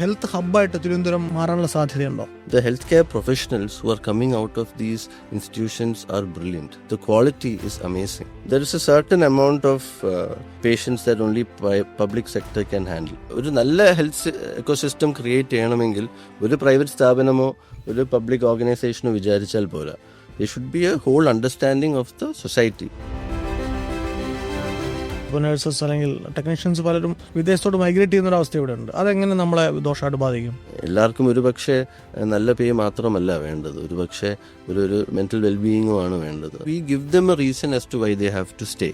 Health ഹബ്ബായിട്ട് Thiruvananthapuram മാറാനുള്ള സാധ്യതയുണ്ടോ The healthcare professionals who are coming out of these institutions are brilliant. The quality is amazing. There is a certain amount of uh, patients that only public sector can handle. ഒരു നല്ല health ecosystem create ചെയ്യണമെങ്കിൽ ഒരു private സ്ഥാപനമോ ഒരു public ഓർഗനൈസേഷനോ വിചാരിച്ചാൽ പോരാ there should be a whole understanding of the society ഇപ്പോൾ nurses അല്ലെങ്കിൽ ടെക്നീഷ്യൻസ് പലരും വിദേശത്തോട് മൈഗ്രേറ്റ് ചെയ്യുന്ന ഒരു അവസ്ഥ ഇവിടെ ഉണ്ട്. അതെങ്ങനെ നമ്മളെ ദോഷമായിട്ട് ബാധിക്കും? എല്ലാവർക്കും ഒരു പക്ഷേ നല്ല പേ മാത്രമല്ല വേണ്ടത്. ഒരു പക്ഷേ ഒരു ഒരു മെന്റൽ വെൽബീയിങ്ങും ആണ് വേണ്ടത്. We give them a reason as to why they have to stay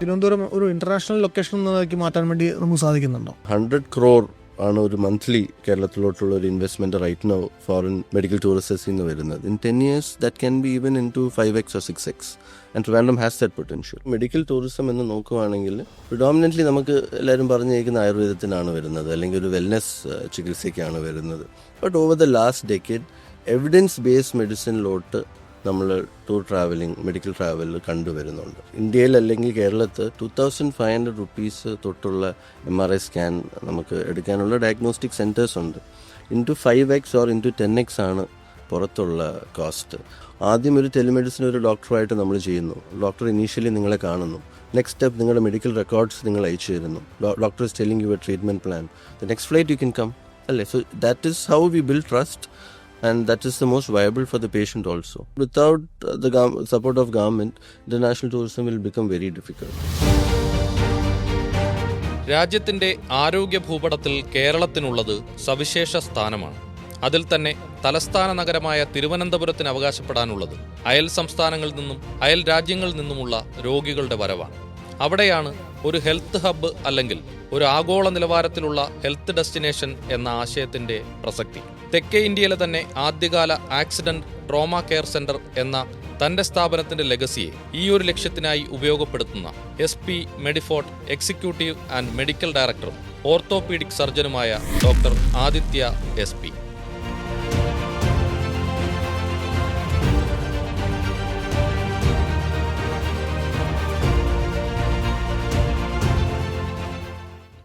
Thiruvananthapuram ഒരു ഇന്റർനാഷണൽ ലൊക്കേഷൻ എന്നതാക്കി മാറ്റാൻ വേണ്ടി നമുക്ക് സാധിക്കുന്നുണ്ടോ? ഹൺഡ്രഡ് ക്രോർ ആണ് ഒരു മന്ത്ലി കേരളത്തിലോട്ടുള്ള ഒരു investment right no foreign medical ടൂറിസ്റ്റത്തിൽ നിന്ന് വരുന്നത്. In ten years that can be even into five X or six X and Trivandrum has that potential medical tourism എന്ന് നോക്കുവാണെങ്കിൽ പ്രിഡോമിനന്റ്ലി നമുക്ക് എല്ലാവരും പറഞ്ഞിരിക്കുന്ന ആയുർവേദത്തിനാണ് വരുന്നത്. അല്ലെങ്കിൽ ഒരു വെൽനെസ് ചികിത്സയ്ക്കാണ് വരുന്നത്. But over the last decade evidence based മെഡിസിനിലോട്ട് നമ്മൾ ടൂർ ട്രാവലിംഗ് മെഡിക്കൽ ട്രാവൽ കണ്ടുവരുന്നുണ്ട്. ഇന്ത്യയിൽ അല്ലെങ്കിൽ കേരളത്ത് two thousand five hundred rupees തൊട്ടുള്ള എം ആർ ഐ സ്കാൻ നമുക്ക് എടുക്കാനുള്ള ഡയഗ്നോസ്റ്റിക് സെന്റേഴ്സ് ഉണ്ട്. Into five X or into ten X ആണ് പുറത്തുള്ള കോസ്റ്റ് ആദ്യം ഒരു ടെലിമെഡിസിൻ ഒരു ഡോക്ടറുമായിട്ട് നമ്മൾ ചെയ്യുന്നു. ഡോക്ടർ ഇനീഷ്യലി നിങ്ങളെ കാണുന്നു. നെക്സ്റ്റ് സ്റ്റെപ്പ് നിങ്ങളുടെ മെഡിക്കൽ റെക്കോർഡ്സ് നിങ്ങൾ അയച്ചു തരുന്നു. Doctor is telling your treatment plan the next flight you can come അല്ലേ? So that is how we build trust and that is the most viable for the patient also. Without the support of government, international tourism will become very difficult. രാജ്യത്തിന്റെ ആരോഗ്യ ഭൂപടത്തിൽ കേരളത്തിനുള്ളത് സവിശേഷ സ്ഥാനമാണ് അതിൽ തന്നെ തലസ്ഥാന നഗരമായ തിരുവനന്തപുരത്തിന് അവകാശപ്പെടാനുള്ളത് അയൽ സംസ്ഥാനങ്ങളിൽ നിന്നും അയൽ രാജ്യങ്ങളിൽ നിന്നുമുള്ള രോഗികളുടെ വരവാണ് അവിടെയാണ് ഒരു ഹെൽത്ത് ഹബ്ബ് അല്ലെങ്കിൽ ഒരു ആഗോള നിലവാരത്തിലുള്ള ഹെൽത്ത് ഡെസ്റ്റിനേഷൻ എന്ന ആശയത്തിന്റെ പ്രസക്തി തെക്കേ ഇന്ത്യയിലെ തന്നെ ആദ്യകാല ആക്സിഡന്റ് ട്രോമ കെയർ സെന്റർ എന്ന തന്റെ സ്ഥാപനത്തിന്റെ ലെഗസിയെ ഈ ഒരു ലക്ഷ്യത്തിനായി ഉപയോഗപ്പെടുത്തുന്ന S P Medifort executive and medical ഡയറക്ടറും ഓർത്തോപീഡിക് സർജനുമായ ഡോക്ടർ ആദിത്യ എസ് പി.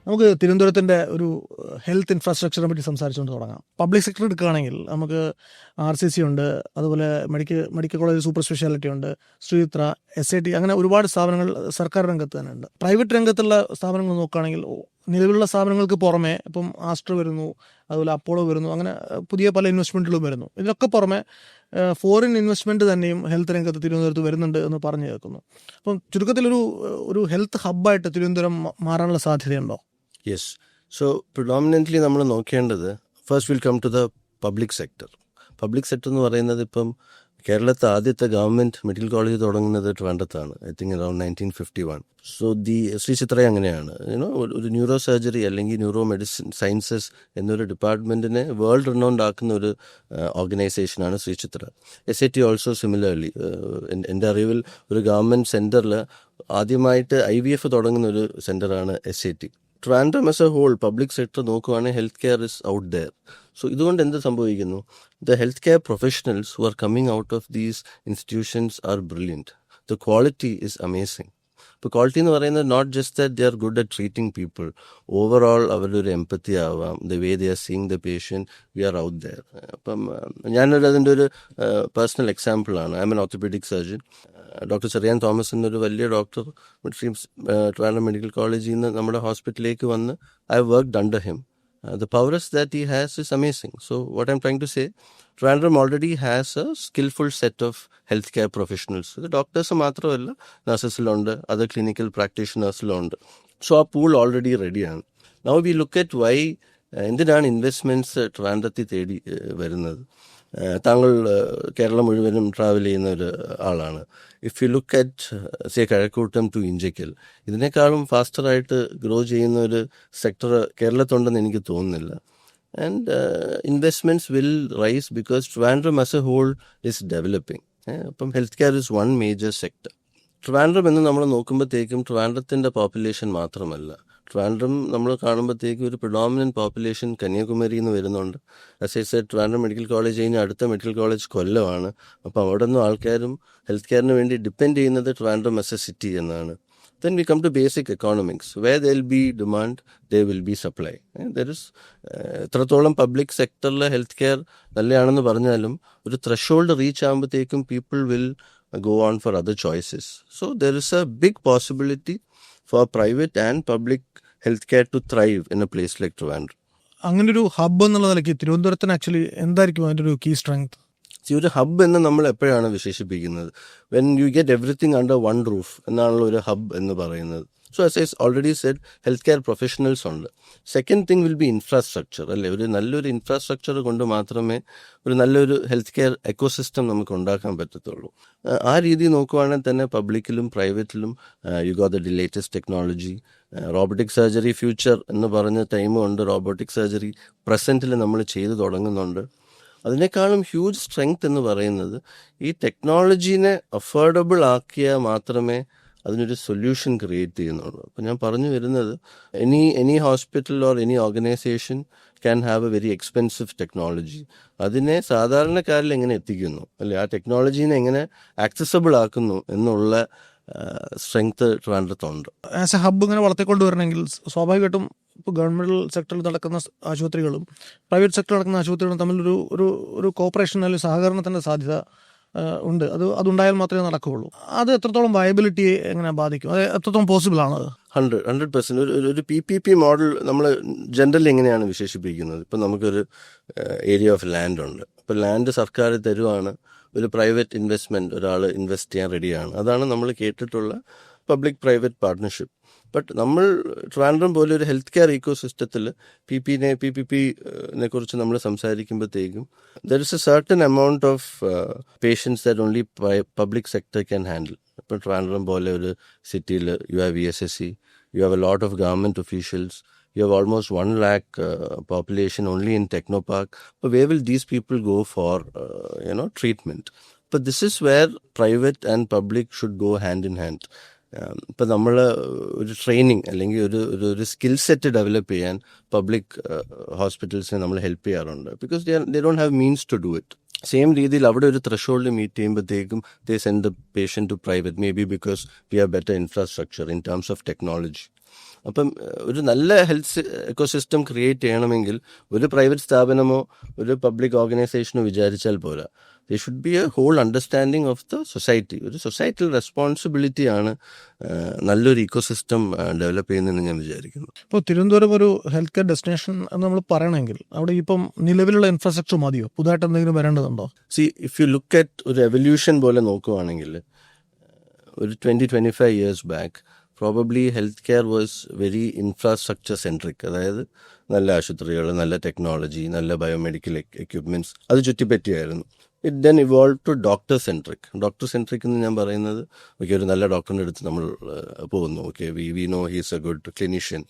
നമുക്ക് തിരുവനന്തപുരത്തിന്റെ ഒരു ഹെൽത്ത് ഇൻഫ്രാസ്ട്രക്ചറിനെ പറ്റി സംസാരിച്ചുകൊണ്ട് തുടങ്ങാം. പബ്ലിക് സെക്ടർ എടുക്കുകയാണെങ്കിൽ നമുക്ക് ആർ സി സി ഉണ്ട് അതുപോലെ medical medical college super speciality ഉണ്ട് ശ്രീത്ര എസ് ഐ ടി അങ്ങനെ ഒരുപാട് സ്ഥാപനങ്ങൾ സർക്കാർ രംഗത്ത് തന്നെ ഉണ്ട്. പ്രൈവറ്റ് രംഗത്തുള്ള സ്ഥാപനങ്ങൾ നോക്കുകയാണെങ്കിൽ നിലവിലുള്ള സ്ഥാപനങ്ങൾക്ക് പുറമെ ഇപ്പം ആസ്ട്ര വരുന്നു അതുപോലെ അപ്പോളോ വരുന്നു അങ്ങനെ പുതിയ പല ഇൻവെസ്റ്റ്മെന്റുകളും വരുന്നു. ഇതിനൊക്കെ പുറമെ ഫോറിൻ ഇൻവെസ്റ്റ്മെന്റ് തന്നെയും ഹെൽത്ത് രംഗത്ത് തിരുവനന്തപുരത്ത് വരുന്നുണ്ട് എന്ന് പറഞ്ഞു കേൾക്കുന്നു. അപ്പം ചുരുക്കത്തിലൊരു ഒരു ഹെൽത്ത് ഹബ്ബായിട്ട് തിരുവനന്തപുരം മാറാനുള്ള സാധ്യതയുണ്ടോ? യെസ് സോ പ്രിഡോമിനന്റ്ലി നമ്മൾ നോക്കേണ്ടത് first will come to the public sector public sector എന്ന് പറയുന്നത് ഇപ്പം കേരളത്തെ ആദ്യത്തെ ഗവൺമെന്റ് മെഡിക്കൽ കോളേജ് തുടങ്ങുന്നത് ട്രിവാൻഡത്താണ് I think around nineteen fifty one so the Sree Chitra അങ്ങനെയാണ്. യുനോ ഒരു ന്യൂറോ സർജറി അല്ലെങ്കിൽ ന്യൂറോ മെഡിസിൻ സയൻസസ് എന്നൊരു ഡിപ്പാർട്ട്മെന്റിനെ വേൾഡ് റിനൗണ്ട് ആക്കുന്ന ഒരു ഓർഗനൈസേഷനാണ് Sree Chitra. S I T also similarly എന്റെ അറിവിൽ ഒരു ഗവൺമെന്റ് സെന്ററിൽ ആദ്യമായിട്ട് ഐ വി എഫ് തുടങ്ങുന്ന ഒരു സെന്ററാണ് S I T Trivandrum as a whole public sector നോക്കുവാണെങ്കിൽ health care is out there so ഇതുകൊണ്ട് എന്ത് സംഭവിക്കുന്നു? The health care professionals who are coming out of these institutions are brilliant the quality is amazing ഇപ്പോൾ quality എന്ന് പറയുന്നത് not just that they are good at treating people overall അവരുടെ ഒരു empathy ആവാം the way they are seeing the patient we are out there അപ്പം ഞാനൊരു അതിന്റെ ഒരു പേഴ്സണൽ എക്സാമ്പിളാണ് I am an orthopaedic surgeon doctor Cherian Thomas എന്നൊരു വലിയ ഡോക്ടർ സ്ട്രീംസ് ട്രിവാൻഡ്രം മെഡിക്കൽ കോളേജിൽ നിന്ന് നമ്മുടെ ഹോസ്പിറ്റലിലേക്ക് വന്ന് I work under him the prowess that he has is amazing so what I'm trying to say Trivandrum already has a skilful set of health care professionals ഇത് doctors മാത്രമല്ല നഴ്സസിലുണ്ട് other clinical പ്രാക്ടീഷണേഴ്സിലുണ്ട് so ആ pool already റെഡിയാണ് now we look at why എന്തിനാണ് investments ട്രിവാൻഡ്രത്തിൽ തേടി ഏഹ്, വരുന്നത്? ഏഹ്, താങ്കൾ കേരളം മുഴുവനും ട്രാവൽ ചെയ്യുന്ന ഒരു ആളാണ്. If you look at say Kazhakkoottam to Enchakkal ഇതിനേക്കാളും ഫാസ്റ്ററായിട്ട് ഗ്രോ ചെയ്യുന്ന ഒരു സെക്ടർ കേരളത്തുണ്ടെന്ന് എനിക്ക് തോന്നുന്നില്ല. And investments will rise because Trivandrum as a whole is developing അപ്പം health care is one major sector Trivandrum എന്ന് നമ്മൾ നോക്കുമ്പോഴത്തേക്കും ട്രിവാൻഡ്രത്തിന്റെ പോപ്പുലേഷൻ മാത്രമല്ല. ട്രിവാൻഡ്രം നമ്മൾ കാണുമ്പോഴത്തേക്ക് ഒരു പ്രിഡോമിനന്റ് പോപ്പുലേഷൻ കന്യാകുമാരിയിൽ നിന്ന് വരുന്നുണ്ട്. As I said Trivandrum medical college കഴിഞ്ഞ് അടുത്ത മെഡിക്കൽ കോളേജ് കൊല്ലമാണ്. അപ്പോൾ അവിടെ നിന്നും ആൾക്കാരും ഹെൽത്ത് കെയറിന് വേണ്ടി ഡിപ്പെൻഡ് ചെയ്യുന്നത് ട്രാൻഡ്രം എസ് എ സിറ്റി എന്നാണ്. Then we come to basic economics. Where there'll be demand there will be supply. There eh, എത്രത്തോളം പബ്ലിക് സെക്ടറിലെ ഹെൽത്ത് കെയർ നല്ലതാണെന്ന് പറഞ്ഞാലും ഒരു ത്രഷോൾഡ് റീച്ച് ആകുമ്പോഴത്തേക്കും people will go on for other choices so there is a big possibility for private and public healthcare to thrive in a place like Trivandrum. അങ്ങനെ ഒരു hub എന്നുള്ള നിലയ്ക്ക് തിരുവനന്തപുരത്തിന് actually എന്തായിരിക്കും അതിന്റെ ഒരു കീ സ്ട്രെങ്ത് സി ഒരു hub എന്ന് നമ്മൾ എപ്പോഴാണ് വിശേഷിപ്പിക്കുന്നത്? When you get everything under one roof എന്നാണല്ലോ ഒരു ഹബ് എന്ന് പറയുന്നത്. So as I already said health care professionals ഉണ്ട് second thing will be infrastructure അല്ലേ? ഒരു നല്ലൊരു ഇൻഫ്രാസ്ട്രക്ചർ കൊണ്ട് മാത്രമേ ഒരു നല്ലൊരു ഹെൽത്ത് കെയർ എക്കോസിസ്റ്റം നമുക്ക് ഉണ്ടാക്കാൻ പറ്റത്തുള്ളൂ. ആ, രീതി നോക്കുവാണെങ്കിൽ തന്നെ പബ്ലിക്കിലും പ്രൈവറ്റിലും you go the latest technology robotic surgery future എന്ന് പറഞ്ഞ ടൈമും ഉണ്ട്. റോബോട്ടിക് സർജറി പ്രസന്റിൽ നമ്മൾ ചെയ്തു തുടങ്ങുന്നുണ്ട്. അതിനേക്കാളും ഹ്യൂജ് സ്ട്രെങ്ത് എന്ന് പറയുന്നത് ഈ ടെക്നോളജീനെ അഫോർഡബിൾ ആക്കിയാൽ മാത്രമേ അതിനൊരു സൊല്യൂഷൻ ക്രിയേറ്റ് ചെയ്യുന്നുള്ളൂ അപ്പം ഞാൻ പറഞ്ഞു വരുന്നത് any any hospital or any organisation can have a very expensive technology അതിനെ സാധാരണക്കാരിൽ എങ്ങനെ എത്തിക്കുന്നു? അല്ലെ ആ ടെക്നോളജീനെ എങ്ങനെ ആക്സസബിൾ ആക്കുന്നു എന്നുള്ള സ്ട്രെങ്ത് ട്രിവാൻഡ്രത്തുണ്ട്. ആസ് എ ഹബ്ബ് ഇങ്ങനെ വളർത്തിക്കൊണ്ട് വരണമെങ്കിൽ സ്വാഭാവികമായിട്ടും ഇപ്പോൾ ഗവൺമെന്റ് സെക്ടറിൽ നടക്കുന്ന ആശുപത്രികളും പ്രൈവറ്റ് സെക്ടറിൽ നടക്കുന്ന ആശുപത്രികളും തമ്മിലൊരു ഒരു ഒരു കോപ്പറേഷൻ അല്ലെങ്കിൽ സഹകരണത്തിന്റെ സാധ്യത ഉണ്ട്. അത് അതുണ്ടായാൽ മാത്രമേ നടക്കുകയുള്ളൂ. അത് എത്രത്തോളം വയബിലിറ്റി എങ്ങനെ ബാധിക്കും? അത് എത്രത്തോളം പോസിബിൾ ആണ് ഹൺഡ്രഡ് ഹൺഡ്രഡ് പെർസെന്റ് ഒരു ഒരു- പി പി പി മോഡൽ നമ്മൾ ജനറലി എങ്ങനെയാണ് വിശേഷിപ്പിക്കുന്നത്? ഇപ്പം നമുക്കൊരു ഏരിയ ഓഫ് ലാൻഡ് ഉണ്ട്. ഇപ്പം ലാൻഡ് സർക്കാർ തരുവാണ്. ഒരു പ്രൈവറ്റ് ഇൻവെസ്റ്റ്മെന്റ് ഒരാൾ ഇൻവെസ്റ്റ് ചെയ്യാൻ റെഡിയാണ് അതാണ് നമ്മൾ കേട്ടിട്ടുള്ള പബ്ലിക് പ്രൈവറ്റ് പാർട്ട്ണർഷിപ്പ് ബട്ട് നമ്മൾ ട്രാൻഡ്രം പോലെ ഒരു ഹെൽത്ത് കെയർ ഈക്കോ സിസ്റ്റത്തിൽ പി പിനെ പി പി പിനെ കുറിച്ച് നമ്മൾ സംസാരിക്കുമ്പോഴത്തേക്കും there is a certain amount of patients that only public sector can handle ഇപ്പം ട്രാൻഡ്രം പോലെ ഒരു സിറ്റിയിൽ you have V S S C a lot of government officials you have almost 1 lakh uh, population only in technopark but where will these people go for uh, you know treatment but this is where private and public should go hand in hand ഇപ്പം നമ്മൾ ഒരു training അല്ലെങ്കിൽ ഒരു ഒരു ഒരു skill set develop ചെയ്യാൻ public ഹോസ്പിറ്റൽസിനെ നമ്മൾ ഹെൽപ്പ് ചെയ്യാറുണ്ട്. Because they don't have means to do it. Same രീതിയിൽ അവിടെ ഒരു ത്രഷോൾഡ് മീറ്റ് ചെയ്യുമ്പോഴത്തേക്കും they send the patient to private maybe because we are better infrastructure in terms of technology. അപ്പം ഒരു നല്ല ഹെൽത്ത് എക്കോസിസ്റ്റം ക്രിയേറ്റ് ചെയ്യണമെങ്കിൽ ഒരു പ്രൈവറ്റ് സ്ഥാപനമോ ഒരു പബ്ലിക് ഓർഗനൈസേഷനോ വിചാരിച്ചാൽ പോരാ. They should be a whole understanding of the society ഒരു സൊസൈറ്റൽ റെസ്പോൺസിബിലിറ്റിയാണ് നല്ലൊരു ഇക്കോസിസ്റ്റം ഡെവലപ്പ് ചെയ്യുന്നതെന്ന് ഞാൻ വിചാരിക്കുന്നു. ഇപ്പോൾ തിരുവനന്തപുരം ഒരു ഹെൽത്ത് കെയർ ഡെസ്റ്റിനേഷൻ എന്ന് നമ്മൾ പറയണമെങ്കിൽ അവിടെ ഇപ്പം നിലവിലുള്ള ഇൻഫ്രാസ്ട്രക്ചർ മതിയോ? പുതുതായിട്ട് എന്തെങ്കിലും വരേണ്ടതുണ്ടോ? See if you look at ഒരു എവല്യൂഷൻ പോലെ നോക്കുവാണെങ്കിൽ ഒരു twenty twenty five years back probably health care was very infrastructure centric അതായത് നല്ല ആശുപത്രികൾ നല്ല ടെക്നോളജി നല്ല ബയോമെഡിക്കൽ എക്യുപ്മെന്റ്സ് അത് ചുറ്റിപ്പറ്റിയായിരുന്നു. It then evolve to doctor centric doctor centric എന്ന് ഞാൻ പറയുന്നത് ഓക്കെ ഒരു നല്ല ഡോക്ടറിന്റെ അടുത്ത് നമ്മൾ പോകുന്നു. Okay we we know he's a good clinician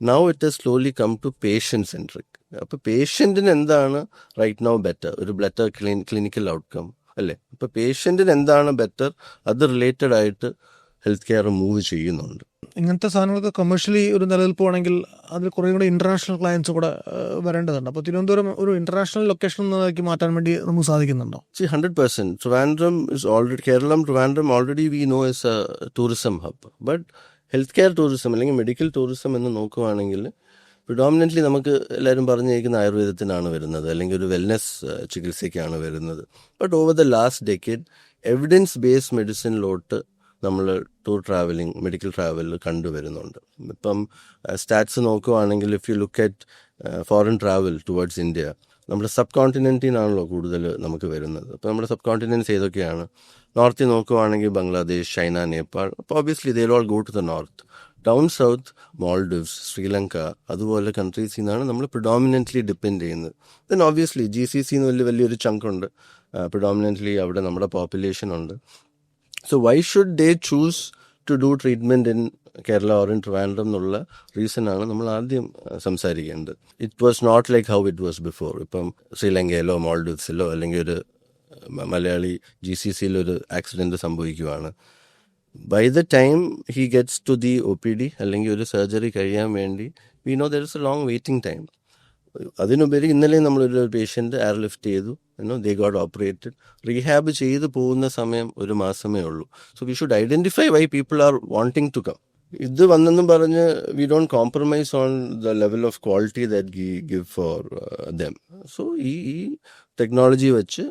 now it has slowly come to patient centric അപ്പോൾ പേഷ്യന്റിന് എന്താണ് റൈറ്റ് നൗ ബെറ്റർ ഒരു ബെറ്റർ ക്ലിനിക്കൽ ഔട്ട്കം അല്ലേ? അപ്പോൾ പേഷ്യന്റിന് എന്താണ് ബെറ്റർ അത് റിലേറ്റഡ് ആയിട്ട് ഹെൽത്ത് കെയർ മൂവ് ചെയ്യുന്നുണ്ട്. ഇങ്ങനത്തെ സാധനങ്ങൾക്ക് കമേഴ്ഷ്യലി ഒരു നിലനിൽപ്പ് വേണമെങ്കിൽ അതിൽ കുറേ കൂടെ ഇന്റർനാഷണൽ ക്ലയൻസ് കൂടെ വരേണ്ടതുണ്ട്. അപ്പോൾ തിരുവനന്തപുരം ഒരു ഇന്റർനാഷണൽ ലൊക്കേഷൻ എന്നതാക്കി മാറ്റാൻ വേണ്ടി നമുക്ക് സാധിക്കുന്നുണ്ടോ? See hundred percent Trivandrum is already Kerala Trivandrum already we know as a tourism hub but health care tourism അല്ലെങ്കിൽ മെഡിക്കൽ ടൂറിസം എന്ന് നോക്കുവാണെങ്കിൽ പ്രിഡോമിനന്റ്ലി നമുക്ക് എല്ലാവരും പറഞ്ഞിരിക്കുന്ന ആയുർവേദത്തിനാണ് വരുന്നത്. അല്ലെങ്കിൽ ഒരു വെൽനെസ് ചികിത്സയ്ക്കാണ് വരുന്നത്. But over the last decade evidence based മെഡിസിനിലോട്ട് നമ്മൾ ടൂർ ട്രാവലിംഗ് മെഡിക്കൽ ട്രാവലിൽ കണ്ടുവരുന്നുണ്ട് ഇപ്പം സ്റ്റാറ്റ്സ് നോക്കുവാണെങ്കിൽ if you look at foreign travel towards India നമ്മുടെ സബ് കോണ്ടിനെന്റിൽ നിന്നാണല്ലോ കൂടുതൽ നമുക്ക് വരുന്നത്. അപ്പോൾ നമ്മുടെ സബ് കോണ്ടിനെന്റ്സ് ഏതൊക്കെയാണ് നോർത്തിൽ നോക്കുവാണെങ്കിൽ ബംഗ്ലാദേശ് ചൈന നേപ്പാൾ അപ്പോൾ obviously they all go to the north down south Maldives Sri അതുപോലെ കൺട്രീസിൽ നിന്നാണ് നമ്മൾ പ്രിഡോമിനന്റ്ലി ഡിപ്പെൻഡ് ചെയ്യുന്നത്. ദെൻ ഒബിയസ്ലി ജി സി സിന്ന് വലിയ വലിയൊരു ചങ്കുണ്ട് പ്രിഡോമിനന്റ്ലി അവിടെ നമ്മുടെ പോപ്പുലേഷൻ ഉണ്ട്. So why should they choose to do treatment in Kerala or in Trivandrum എന്നുള്ള റീസണാണ് നമ്മൾ ആദ്യം സംസാരിക്കേണ്ടത്. It was not like how it was before ഇപ്പം ശ്രീലങ്കയിലോ മോൾഡീവ്സിലോ അല്ലെങ്കിൽ ഒരു Malayali G C സിയിലൊരു accident സംഭവിക്കുവാണ്. By the time he gets to the O P D അല്ലെങ്കിൽ ഒരു സർജറി കഴിയാൻ വേണ്ടി we know there is a long waiting time അതിനുപരി ഇന്നലെ നമ്മളൊരു പേഷ്യന്റ് എയർ ലിഫ്റ്റ് ചെയ്തു. You know they got operated rehab ചെയ്ത് പോകുന്ന സമയം ഒരു മാസമേ ഉള്ളൂ. So we should identify why people are wanting to come ഇത് വന്നെന്നും പറഞ്ഞ് we don't compromise on the level of quality that GI give for them so ഈ ഈ ടെക്നോളജി വെച്ച്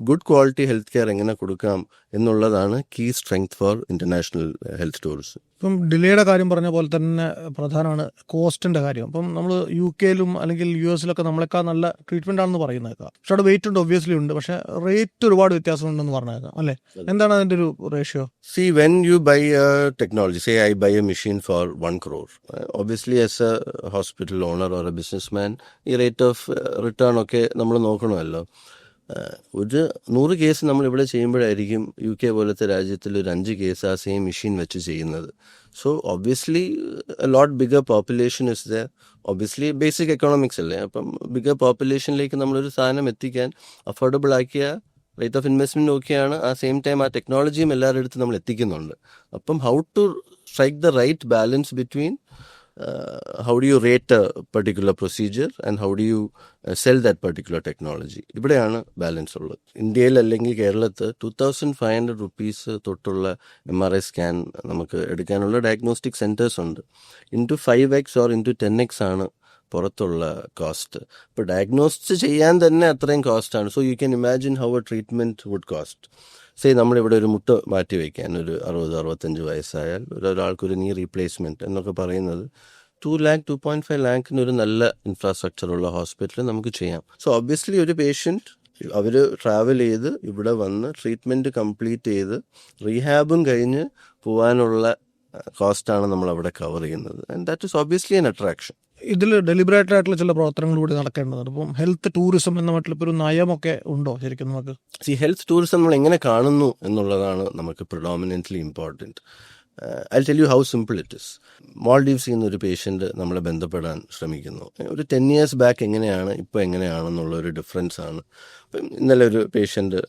ഗുഡ് ക്വാളിറ്റി ഹെൽത്ത് കെയർ എങ്ങനെ കൊടുക്കാം എന്നുള്ളതാണ് key strength for international health tourism ഇപ്പം ഡിലേയുടെ കാര്യം പറഞ്ഞ പോലെ തന്നെ പ്രധാനമാണ് കോസ്റ്റിന്റെ കാര്യം. അപ്പം നമ്മൾ യു കെയിലും അല്ലെങ്കിൽ യു എസിലൊക്കെ നമ്മളെക്കാൾ നല്ല ട്രീറ്റ്മെന്റ് ആണെന്ന് പറയുന്നേക്കാം. പക്ഷെ അവിടെ വെയിറ്റ് ഉണ്ട് ഒബ്വിയസ്ലി ഉണ്ട്. പക്ഷെ റേറ്റ് ഒരുപാട് വ്യത്യാസമുണ്ടെന്ന് പറഞ്ഞേക്കാം അല്ലേ? എന്താണ് അതിന്റെ ഒരു ratio see when you buy a technology, say I buy a machine for crore crore, as as a hospital owner or a businessman, ഈ റേറ്റ് ഓഫ് റിട്ടേൺ ഒക്കെ നമ്മൾ നോക്കണമല്ലോ. ഒരു നൂറ് കേസ് നമ്മൾ ഇവിടെ ചെയ്യുമ്പോഴായിരിക്കും യു കെ പോലത്തെ രാജ്യത്തിൽ ഒരു അഞ്ച് കേസ് ആ സെയിം മെഷീൻ വെച്ച് ചെയ്യുന്നത്. So obviously lot bigger population is the obviously basic economics അല്ലേ? അപ്പം ബിഗർ പോപ്പുലേഷനിലേക്ക് നമ്മളൊരു സാധനം എത്തിക്കാൻ അഫോർഡബിൾ ആക്കിയ റേറ്റ് ഓഫ് ഇൻവെസ്റ്റ്മെന്റ് നോക്കിയാണ് ആ സെയിം ടൈം ആ ടെക്നോളജിയും എല്ലാവരുടെ അടുത്ത് നമ്മൾ എത്തിക്കുന്നുണ്ട്. അപ്പം how to strike the right balance between how do you rate a particular procedure and how do you sell that particular technology ഇവിടെയാണ് ബാലൻസ് ഉള്ളത്. ഇന്ത്യയിൽ അല്ലെങ്കിൽ കേരളത്ത് two thousand five hundred rupees തൊട്ടുള്ള എം ആർ ഐ സ്കാൻ നമുക്ക് എടുക്കാനുള്ള diagnostic centres ഉണ്ട്. Into five X or into ten X ആണ് പുറത്തുള്ള കോസ്റ്റ് ഇപ്പോൾ ഡയഗ്നോസ്റ്റ് ചെയ്യാൻ തന്നെ അത്രയും കോസ്റ്റാണ് so you can imagine how a treatment would cost say നമ്മളിവിടെ ഒരു മുട്ട് മാറ്റി വയ്ക്കാൻ ഒരു അറുപത് അറുപത്തഞ്ച് വയസ്സായാൽ ഒരു ഒരാൾക്കൊരു നീ റീപ്ലേസ്മെന്റ് എന്നൊക്കെ പറയുന്നത് two lakh two point five ലാക്കിന് ഒരു നല്ല ഇൻഫ്രാസ്ട്രക്ചർ ഉള്ള ഹോസ്പിറ്റൽ നമുക്ക് ചെയ്യാം. സോ ഒബ്വിയസ്ലി ഒരു പേഷ്യന്റ് അവർ ട്രാവൽ ചെയ്ത് ഇവിടെ വന്ന് ട്രീറ്റ്മെന്റ് കംപ്ലീറ്റ് ചെയ്ത് റീഹാബും കഴിഞ്ഞ് പോകാനുള്ള കോസ്റ്റാണ് നമ്മൾ അവിടെ കവർ ചെയ്യുന്നത്. And that is obviously an attraction ഇതിൽ ഡെലിബറേറ്റ് ആയിട്ടുള്ള ചില പ്രവർത്തനങ്ങളിലൂടെ നടക്കേണ്ടതാണ് ഇപ്പം ഹെൽത്ത് ടൂറിസം എന്ന മട്ടിൽ ഇപ്പോൾ ഒരു നയമൊക്കെ ഉണ്ടോ ശരിക്കും നമുക്ക്? സി ഹെൽത്ത് ടൂറിസം നമ്മൾ എങ്ങനെ കാണുന്നു എന്നുള്ളതാണ് നമുക്ക് predominantly important I tell you how simple it is മാൾഡീവ്സിൽ നിന്ന് ഒരു പേഷ്യന്റ് നമ്മളെ ബന്ധപ്പെടാൻ ശ്രമിക്കുന്നു. ഒരു ടെൻ ഇയേഴ്സ് ബാക്ക് എങ്ങനെയാണ് ഇപ്പോൾ എങ്ങനെയാണെന്നുള്ള ഒരു ഡിഫറൻസ് ആണ്. അപ്പം ഇന്നലെ ഒരു പേഷ്യന്റ്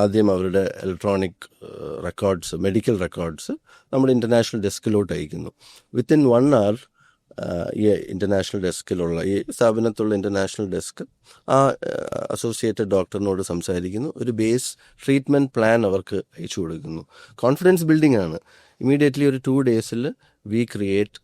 ആദ്യം അവരുടെ ഇലക്ട്രോണിക് റെക്കോർഡ്സ് മെഡിക്കൽ റെക്കോർഡ്സ് നമ്മുടെ ഇന്റർനാഷണൽ ഡെസ്കിലോട്ട് അയക്കുന്നു. വിത്തിൻ വൺ അവർ ഈ ഇന്റർനാഷണൽ ഡെസ്കിലുള്ള ഈ സ്ഥാപനത്തുള്ള ഇന്റർനാഷണൽ ഡെസ്ക് ആ അസോസിയേറ്റഡ് ഡോക്ടറിനോട് സംസാരിക്കുന്നു. ഒരു ബേസ് ട്രീറ്റ്മെന്റ് പ്ലാൻ അവർക്ക് അയച്ചു കൊടുക്കുന്നു. കോൺഫിഡൻസ് ബിൽഡിംഗ് ആണ്. ഇമീഡിയറ്റ്ലി ഒരു ടു ഡേയ്സിൽ വി ക്രിയേറ്റ്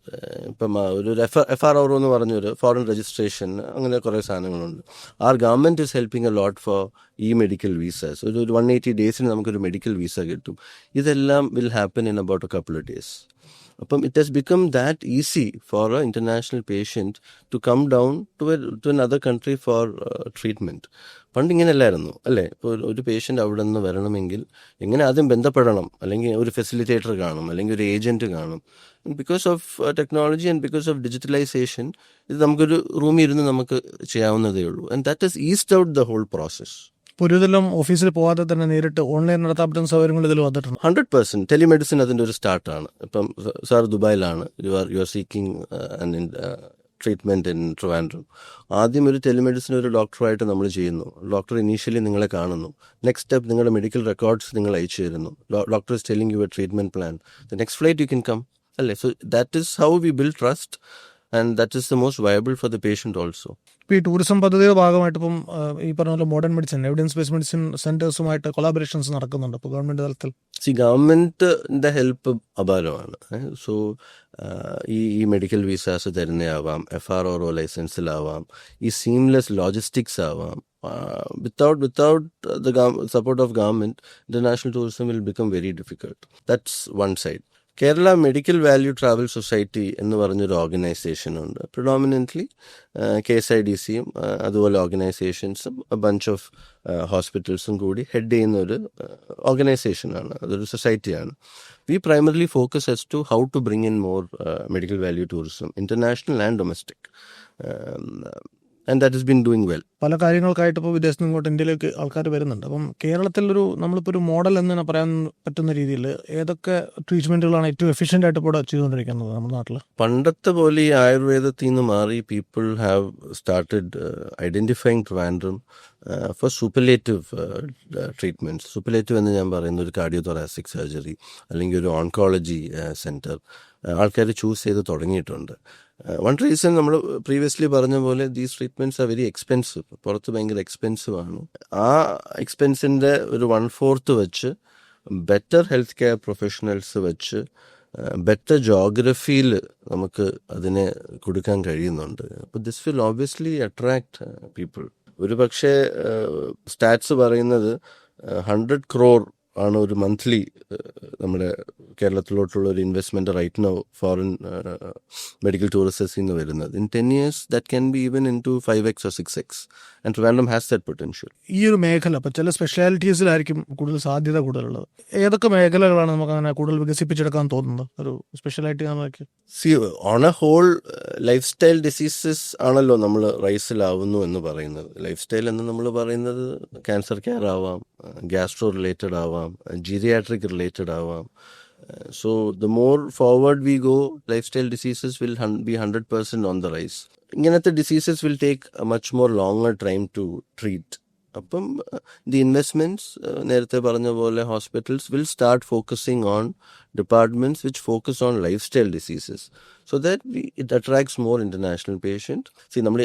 ഇപ്പം ഒരു എഫ് എഫ് ആർ എന്ന് പറഞ്ഞൊരു ഫോറിൻ രജിസ്ട്രേഷൻ അങ്ങനെ കുറേ സാധനങ്ങളുണ്ട്. Our government is helping a lot for ഈ മെഡിക്കൽ വീസാസ് ഒരു ഒരു വൺ എയ്റ്റി ഡേയ്സിന് നമുക്കൊരു മെഡിക്കൽ വീസ കിട്ടും. ഇതെല്ലാം will happen in about a couple days അപ്പം it has become that easy for a international patient to come down to to an other country for treatment പണ്ട് ഇങ്ങനെയല്ലായിരുന്നു അല്ലേ? ഇപ്പോൾ ഒരു പേഷ്യന്റ് അവിടെ നിന്ന് വരണമെങ്കിൽ എങ്ങനെ ആദ്യം ബന്ധപ്പെടണം? അല്ലെങ്കിൽ ഒരു ഫെസിലിറ്റേറ്റർ കാണും അല്ലെങ്കിൽ ഒരു ഏജന്റ് കാണും. Because of technology and because of digitalisation ഇത് നമുക്കൊരു റൂമിൽ ഇരുന്ന് നമുക്ക് ചെയ്യാവുന്നതേ ഉള്ളൂ. And that is eased out the whole process ഇപ്പോൾ ഒരു ഇതെല്ലാം ഓഫീസിൽ പോകാതെ തന്നെ നേരിട്ട് ഓൺലൈൻ നടത്താൻ പറ്റുന്ന സൗകര്യങ്ങൾ ഇതിൽ വന്നിട്ടുണ്ട്. ഹൺഡ്രഡ് പെർസെന്റ് ടെലിമെഡിസിൻ അതിന്റെ ഒരു സ്റ്റാർട്ടാണ് ഇപ്പം സാർ ദുബായിലാണ്. You are you are seeking treatment in Trivandrum ആദ്യം ഒരു ടെലിമെഡിസിൻ ഒരു ഡോക്ടറുമായിട്ട് നമ്മൾ ചെയ്യുന്നു. ഡോക്ടർ ഇനീഷ്യലി നിങ്ങളെ കാണുന്നു. നെക്സ്റ്റ് സ്റ്റെപ്പ് നിങ്ങളുടെ മെഡിക്കൽ റെക്കോർഡ്സ് നിങ്ങൾ അയച്ചു തരുന്നു. Doctor is telling your treatment plan the next flight you can come അല്ലേ? So that is how we build trust and that is the most viable for the patient also ഇപ്പോൾ ഈ tourism പദ്ധതിയുടെ ഭാഗമായിട്ട് ഇപ്പം ഈ പറഞ്ഞ പോലെ modern medicine evidence based medicine സെന്റേഴ്സുമായിട്ട് collaborations നടക്കുന്നുണ്ട് ഇപ്പോൾ ഗവൺമെന്റ് തലത്തിൽ. സി ഗവൺമെന്റിന്റെ ഹെൽപ്പ് അപാരമാണ്. സോ ഈ ഈ മെഡിക്കൽ വിസാസ് തരുന്നതാവാം എഫ് ആർ ഒ ലൈസൻസിലാവാം ഈ സീംലെസ് ലോജിസ്റ്റിക്സ് ആവാം without without the support of government international tourism will become very difficult that's one side Kerala medical value travel society എന്ന് പറഞ്ഞൊരു ഓർഗനൈസേഷൻ ഉണ്ട്. Predominantly K S I D സിയും അതുപോലെ ഓർഗനൈസേഷൻസും bunch of ഹോസ്പിറ്റൽസും കൂടി head ചെയ്യുന്ന ഒരു ഓർഗനൈസേഷനാണ്. അതൊരു സൊസൈറ്റിയാണ്. We primarily focus as to how to bring in more medical value tourism international and domestic and that is been doing well പല കാര്യങ്ങൾക്കായിട്ട് ഇപ്പോൾ വിദേശത്ത് ഇങ്ങോട്ട് ഇന്ത്യയിലേക്ക് ആൾക്കാർ വരുന്നുണ്ട്. അപ്പം കേരളത്തിലൊരു നമ്മളിപ്പോൾ ഒരു മോഡൽ എന്ന് തന്നെ പറയാൻ പറ്റുന്ന രീതിയിൽ ഏതൊക്കെ ട്രീറ്റ്മെന്റുകളാണ് ഏറ്റവും എഫിഷ്യന്റ് ആയിട്ട് ഇപ്പോൾ ചെയ്തുകൊണ്ടിരിക്കുന്നത് നമ്മുടെ നാട്ടിൽ പണ്ടത്തെ പോലെ ഈ ആയുർവേദത്തിൽ നിന്ന് മാറി people have started identifying Trivandrum for superlative treatments superlative എന്ന് ഞാൻ പറയുന്ന ഒരു കാർഡിയോ തൊറാസിക് സർജറി അല്ലെങ്കിൽ ഒരു ഓൺകോളജി സെന്റർ ആൾക്കാർ ചൂസ് ചെയ്ത് തുടങ്ങിയിട്ടുണ്ട്. വൺ റീസൺ നമ്മൾ പ്രീവിയസ്ലി പറഞ്ഞ പോലെ these treatments are very expensive പുറത്ത് ഭയങ്കര എക്സ്പെൻസീവ് ആണ്. ആ എക്സ്പെൻസിന്റെ ഒരു വൺ ഫോർത്ത് വെച്ച് ബെറ്റർ ഹെൽത്ത് കെയർ പ്രൊഫഷണൽസ് വെച്ച് ബെറ്റർ ജോഗ്രഫിയിൽ നമുക്ക് അതിനെ കൊടുക്കാൻ കഴിയുന്നുണ്ട്. അപ്പോൾ this will obviously attract people ഒരു പക്ഷേ സ്റ്റാറ്റ്സ് പറയുന്നത് ഹൺഡ്രഡ് ക്രോർ ആണ് ഒരു മന്ത്ലി നമ്മുടെ കേരളത്തിലോട്ടുള്ള ഒരു investment right now foreign medical ടൂറിസ്റ്റത്തിൽ നിന്ന് വരുന്നത്. In ten years that can be even into five X or six X and Trivandrum has that potential ഈ ഒരു മേഖല അപ്പോൾ ചില സ്പെഷ്യാലിറ്റീസിലായിരിക്കും കൂടുതൽ സാധ്യത കൂടുതലുള്ളത്. ഏതൊക്കെ മേഖലകളാണ് നമുക്ക് അങ്ങനെ കൂടുതൽ വികസിപ്പിച്ചെടുക്കാൻ തോന്നുന്നത്? ഒരു സ്പെഷ്യാലിറ്റി നമുക്ക് see on a whole lifestyle diseases ആണല്ലോ നമ്മൾ റൈസിലാവുന്നു എന്ന് പറയുന്നത്. ലൈഫ് സ്റ്റൈൽ എന്ന് നമ്മൾ പറയുന്നത് ക്യാൻസർ കെയർ ആവാം ഗ്യാസ്ട്രോ റിലേറ്റഡ് ആവാം ജിറിയാട്രിക് റിലേറ്റഡ് ആവാം. So the more forward we go lifestyle diseases will be hundred percent on the rise ഇങ്ങനത്തെ diseases will take much more longer time to treat അപ്പം the investments നേരത്തെ പറഞ്ഞ പോലെ hospitals will start focusing on departments which focus on lifestyle diseases. Diseases so that it attracts more international patient see നമ്മൾ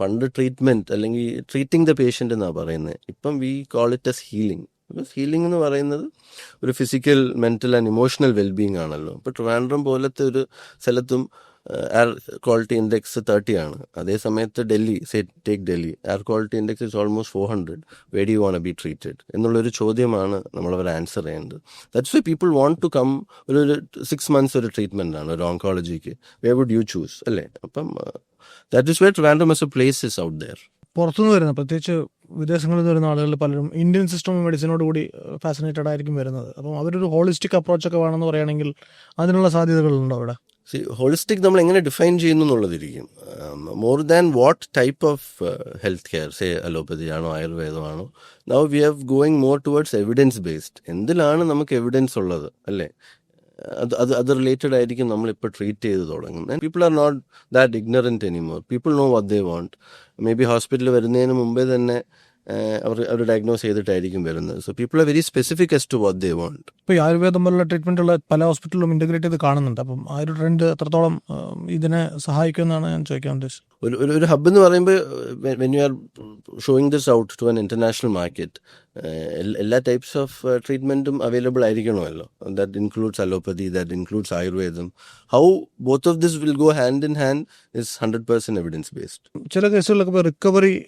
പണ്ട് treatment അല്ലെങ്കിൽ treating the patient എന്നാണ് പറയുന്നത് ഇപ്പം we call it as healing because healing എന്ന് പറയുന്നത് ഒരു physical mental and emotional wellbeing ആണല്ലോ. ഇപ്പോൾ ട്രിവാൻഡ്രം പോലത്തെ ഒരു സ്ഥലത്തും എയർ ക്വാളിറ്റി ഇൻഡെക്സ് തേർട്ടി ആണ്. അതേ സമയത്ത് Delhi say take Delhi. Air quality index is almost four hundred where you won't be treated എന്നുള്ളൊരു ചോദ്യമാണ് നമ്മളവർ ആൻസർ ചെയ്യുന്നത് that's why people want to come ഒരു സിക്സ് മന്ത്സ് ഒരു ട്രീറ്റ്മെന്റ് ആണ് ഒരു ഓങ്കോളജിക്ക് വേ വുഡ് യു ചൂസ് അല്ലേ? അപ്പം that is where Trivandrum as a place is out there പുറത്തുനിന്ന് വരുന്ന പ്രത്യേകിച്ച് വിദേശങ്ങളിൽ നിന്ന് വരുന്ന ആളുകൾ പലരും ഇന്ത്യൻ സിസ്റ്റം മെഡിസിനോട് കൂടി ഫാസിനേറ്റഡ് ആയിരിക്കും വരുന്നത്. അപ്പം അവരൊരു ഹോളിസ്റ്റിക് അപ്രോച്ച് ഒക്കെ വേണമെന്ന് പറയുകയാണെങ്കിൽ അതിനുള്ള സാധ്യതകളുണ്ടോ അവിടെ? സി ഹോളിസ്റ്റിക് നമ്മൾ എങ്ങനെ ഡിഫൈൻ ചെയ്യുന്നു എന്നുള്ളതിരിക്കും. More than what type of health care say allopathy ആണോ ആയുർവേദമാണോ. Now we have going more towards evidence based എന്തിലാണ് നമുക്ക് എവിഡൻസ് ഉള്ളത് അല്ലേ? അത് അത് അത് റിലേറ്റഡ് ആയിരിക്കും നമ്മളിപ്പോൾ ട്രീറ്റ് ചെയ്ത് തുടങ്ങുന്നത്. People are not that ignorant anymore people know what they want may be ഹോസ്പിറ്റലിൽ വരുന്നതിന് മുമ്പേ തന്നെ അവർ അവർ ഡയഗ്നോസ് ചെയ്തിട്ടായിരിക്കും വരുന്നത്. So people are very specific as to what they want ഇപ്പോൾ ആയുർവേദം പോലുള്ള ട്രീറ്റ്മെന്റുള്ള പല ഹോസ്പിറ്റലിലും ഇന്റഗ്രേറ്റ് ചെയ്ത് കാണുന്നുണ്ട്. അപ്പം ആ ഒരു ട്രെൻഡ് എത്രത്തോളം ഇതിനെ സഹായിക്കുമെന്നാണ് ഞാൻ ചോദിക്കാൻ ഉദ്ദേശിച്ചത്. ഒരു ഒരു ഹബ് എന്ന് പറയുമ്പോൾ when you are showing this out to an international market എല്ലാ ടൈപ്സ് ഓഫ് ട്രീറ്റ്മെന്റും available ആയിരിക്കണമല്ലോ. That includes allopathy that includes ആയുർവേദം. How both of this will go hand in hand is hundred percent evidence based ചില കേസുകളിലൊക്കെ ഇപ്പോൾ recovery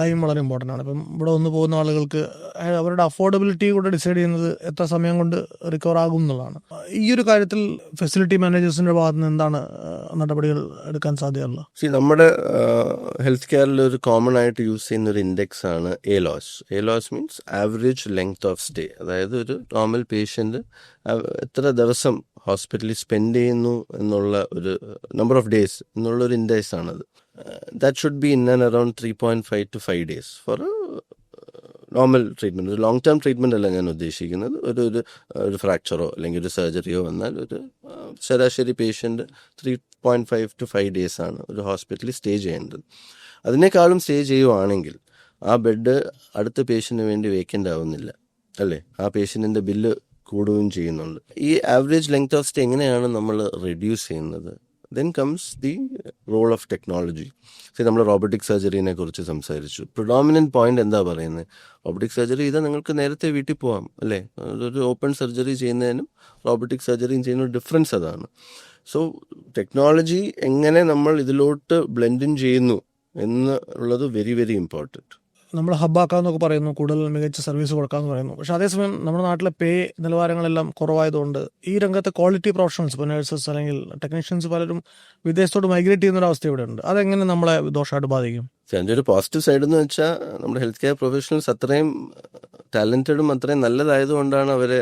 time വളരെ important ആണ്. ഇപ്പം ഇവിടെ വന്ന് പോകുന്ന ആളുകൾക്ക് അവരുടെ അഫോർഡബിലിറ്റി കൂടെ ഡിസൈഡ് ചെയ്യുന്നത് എത്ര സമയം കൊണ്ട് റിക്കവർ ആകും എന്നുള്ളതാണ്. ഈ ഒരു കാര്യത്തിൽ ഫെസിലിറ്റി മാനേജേഴ്സിന്റെ ഭാഗത്ത് നിന്ന് എന്താണ് നടപടികൾ എടുക്കാൻ സാധ്യതയുള്ളത്? സി നമ്മുടെ ഹെൽത്ത് കെയറിൽ ഒരു കോമൺ ആയിട്ട് യൂസ് ചെയ്യുന്ന ഒരു ഇൻഡെക്സ് ആണ് ALOS ALOS means average length of stay അതായത് ഒരു നോർമൽ പേഷ്യന്റ് എത്ര ദിവസം ഹോസ്പിറ്റലിൽ സ്പെൻഡ് ചെയ്യുന്നു എന്നുള്ള ഒരു നമ്പർ ഓഫ് ഡേയ്സ് എന്നുള്ള ഒരു ഇൻഡെക്സ് ആണത്. That should be in and around three point five to five days for normal treatment ഒരു ലോങ് ടേം ട്രീറ്റ്മെന്റ് അല്ല ഞാൻ ഉദ്ദേശിക്കുന്നത്. ഒരു ഒരു ഒരു ഫ്രാക്ചറോ അല്ലെങ്കിൽ ഒരു സർജറിയോ വന്നാൽ ഒരു ശരാശരി patient three point five to five days ആണ് ഒരു ഹോസ്പിറ്റലിൽ സ്റ്റേ ചെയ്യേണ്ടത്. അതിനേക്കാളും സ്റ്റേ ചെയ്യുവാണെങ്കിൽ ആ ബെഡ് അടുത്ത പേഷ്യന്റിന് വേണ്ടി വേക്കന്റ് ആവുന്നില്ല അല്ലേ? ആ പേഷ്യന്റിന്റെ ബില്ല് കൂടുകയും ചെയ്യുന്നുണ്ട്. ഈ ആവറേജ് ലെങ്ത് ഓഫ് സ്റ്റേ എങ്ങനെയാണ് നമ്മൾ റെഡ്യൂസ് ചെയ്യുന്നത്? Then comes the role of technology see നമ്മൾ റോബോട്ടിക് സർജറിനെ കുറിച്ച് സംസാരിച്ചു. പ്രിഡോമിനന്റ് പോയിന്റ് എന്താ പറയുന്നത്? റോബോട്ടിക് സർജറി ചെയ്താൽ നിങ്ങൾക്ക് നേരത്തെ വീട്ടിൽ പോവാം അല്ലേ? ഒരു ഓപ്പൺ സർജറി ചെയ്യുന്നതിനും റോബോട്ടിക് സർജറിയും ചെയ്യുന്ന ഡിഫറൻസ് അതാണ്. സോ ടെക്നോളജി എങ്ങനെ നമ്മൾ ഇതിലോട്ട് ബ്ലെൻഡിൻ ചെയ്യുന്നു എന്നുള്ളത് വെരി വെരി ഇമ്പോർട്ടന്റ് നമ്മൾ ഹബ്ബാക്കാന്നൊക്കെ പറയുന്നു കൂടുതൽ മികച്ച സർവീസ് കൊടുക്കാമെന്ന് പറയുന്നു. പക്ഷേ അതേസമയം നമ്മുടെ നാട്ടിലെ പേ നിലവാരങ്ങളെല്ലാം കുറവായതുകൊണ്ട് ഈ രംഗത്തെ ക്വാളിറ്റി പ്രൊഫഷണൽസ് ഇപ്പോൾ നഴ്സസ് അല്ലെങ്കിൽ ടെക്നീഷ്യൻസ് പലരും വിദേശത്തോട് മൈഗ്രേറ്റ് ചെയ്യുന്ന ഒരു അവസ്ഥ ഇവിടെ ഉണ്ട് അതെങ്ങനെ നമ്മളെ ദോഷമായിട്ട് ബാധിക്കും? അതിന്റെ ഒരു പോസിറ്റീവ് സൈഡ് എന്ന് വെച്ചാൽ നമ്മുടെ ഹെൽത്ത് കെയർ പ്രൊഫഷണൽസ് അത്രയും ടാലന്റഡും അത്രയും നല്ലതായതുകൊണ്ടാണ് അവരെ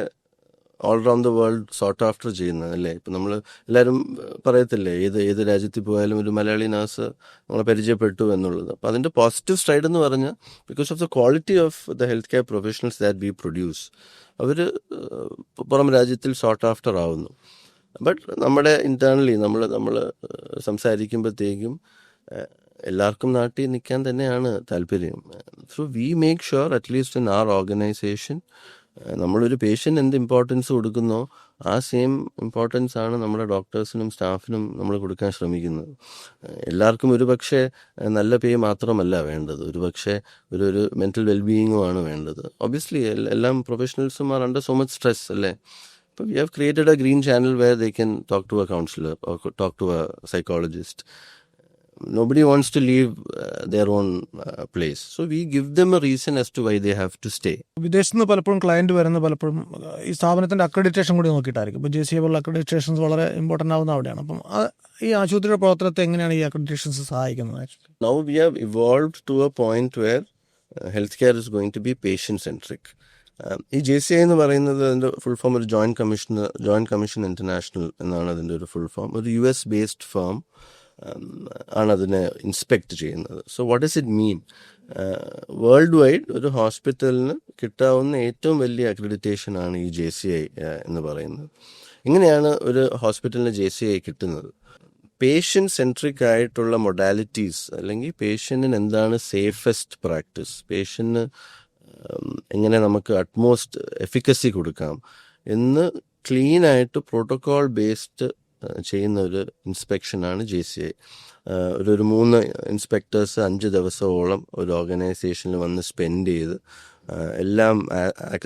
all round the world sought after ചെയ്യുന്നത് അല്ലേ? ഇപ്പം നമ്മൾ എല്ലാവരും പറയത്തില്ലേ ഏത് ഏത് രാജ്യത്തിൽ പോയാലും ഒരു മലയാളി നഴ്സ് നമ്മളെ പരിചയപ്പെട്ടു എന്നുള്ളത്. അപ്പം അതിന്റെ പോസിറ്റീവ് സൈഡ് എന്ന് പറഞ്ഞാൽ because of the quality of the health care professionals that we produce അവർ പുറം രാജ്യത്തിൽ സോർട്ട് ആഫ്റ്റർ ആവുന്നു. ബട്ട് നമ്മുടെ ഇന്റേർണലി നമ്മൾ നമ്മൾ സംസാരിക്കുമ്പോഴത്തേക്കും എല്ലാവർക്കും നാട്ടിൽ നിൽക്കാൻ തന്നെയാണ് താല്പര്യം. So we make sure at least in our organisation നമ്മളൊരു പേഷ്യന്റ് എന്ത് ഇമ്പോർട്ടൻസ് കൊടുക്കുന്നോ ആ സെയിം ഇമ്പോർട്ടൻസ് ആണ് നമ്മുടെ ഡോക്ടേഴ്സിനും സ്റ്റാഫിനും നമ്മൾ കൊടുക്കാൻ ശ്രമിക്കുന്നത്. എല്ലാവർക്കും ഒരു പക്ഷേ നല്ല പേ മാത്രമല്ല വേണ്ടത്. ഒരു പക്ഷേ ഒരു ഒരു മെന്റൽ വെൽബീയിങ്ങും ആണ് വേണ്ടത്. ഒബ്വിയസ്ലി എല്ലാം പ്രൊഫഷണൽസും are under so much stress അല്ലേ? ഇപ്പം we have created a green channel where they can talk to a counsellor talk to a psychologist nobody wants to leave uh, their own uh, place. So we give them a reason as to why they have to stay. വിദേശത്ത് നിന്ന് പലപ്പോഴും client വരുന്ന പലപ്പോഴും ഈ സ്ഥാപനത്തിന്റെ accreditation കൂടി നോക്കിയിട്ടായിരിക്കും ഇപ്പോൾ J C പോലുള്ള അക്രഡിറ്റേഷൻസ് വളരെ ഇമ്പോർട്ടന്റ് ആവുന്ന അവിടെയാണ് അപ്പം ഈ ആശുപത്രിയുടെ പ്രവർത്തനത്തെ എങ്ങനെയാണ് ഈ അക്രഡിറ്റേഷൻസ് സഹായിക്കുന്നത് now we have have to a point point health care healthcare going to be be patient centric. ഈ ജെ സി ഐ എന്ന് പറയുന്നത് അതിന്റെ ഫുൾ ഫോം ഒരു joint commission joint commission international എന്നാണ് അതിന്റെ ഒരു ഫുൾ ഫോം ഒരു യു എസ് ബേസ്ഡ് ഫേം ആണ് അതിനെ ഇൻസ്പെക്ട് ചെയ്യുന്നത്. So what is it mean worldwide ഒരു ഹോസ്പിറ്റലിന് കിട്ടാവുന്ന ഏറ്റവും വലിയ അക്രഡിറ്റേഷൻ ആണ് ഈ ജെ സി ഐ എന്ന് പറയുന്നത്. ഇങ്ങനെയാണ് ഒരു ഹോസ്പിറ്റലിന് ജെ സി ഐ കിട്ടുന്നത്. പേഷ്യന്റ് സെൻട്രിക് ആയിട്ടുള്ള മൊഡാലിറ്റീസ് അല്ലെങ്കിൽ പേഷ്യന്റിന് എന്താണ് സേഫസ്റ്റ് പ്രാക്ടീസ് പേഷ്യന്റിന് എങ്ങനെ നമുക്ക് അറ്റ്മോസ്റ്റ് എഫിക്കസി കൊടുക്കാം എന്ന് ക്ലീൻ ആയിട്ട് പ്രോട്ടോകോൾ ബേസ്ഡ് ചെയ്യുന്ന ഒരു ഇൻസ്പെക്ഷനാണ് ജി സി ഐ. ഒരു ഒരു മൂന്ന് ഇൻസ്പെക്ടേഴ്സ് അഞ്ച് ദിവസമോളം ഒരു ഓർഗനൈസേഷനിൽ വന്ന് സ്പെൻഡ് ചെയ്ത് എല്ലാം